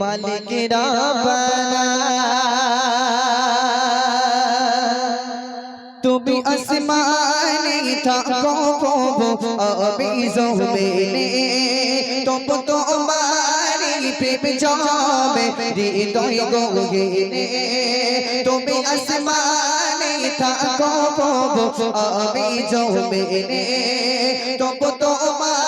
মালিক রাবানা তুমি আসমানে থাকো প্রভু আমি জমিনে তবু তোমারি প্রেম জমে হৃদয় গহিনে তুমি আসমানে থাকো প্রভু আমি জমিনে তবু তোমারি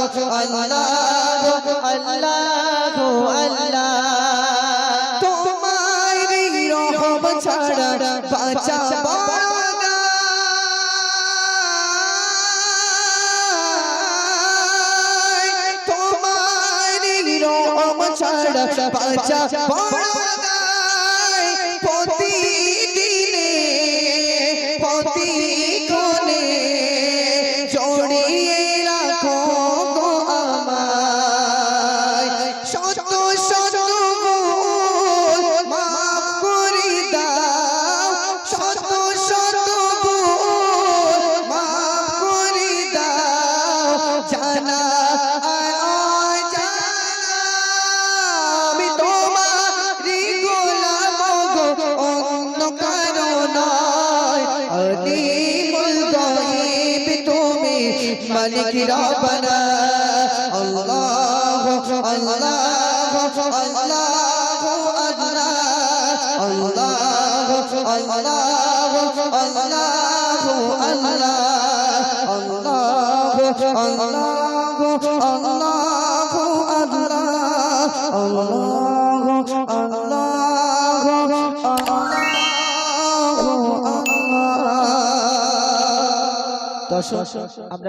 আল্লাহ আল্লাহ আল্লাহ তোমারি রহম ছাড়া বাঁচা তোমারি রহম ছাড়া বাঁচা তুমি মালিক রব্বানা আল্লাহ আল্লাহ আল্লাহ আল্লাহ। আল্লাহ আল্লাহ। আল্লাহ আল্লাহ আল্লাহ আল্লাহ আল্লাহ দর্শক আমরা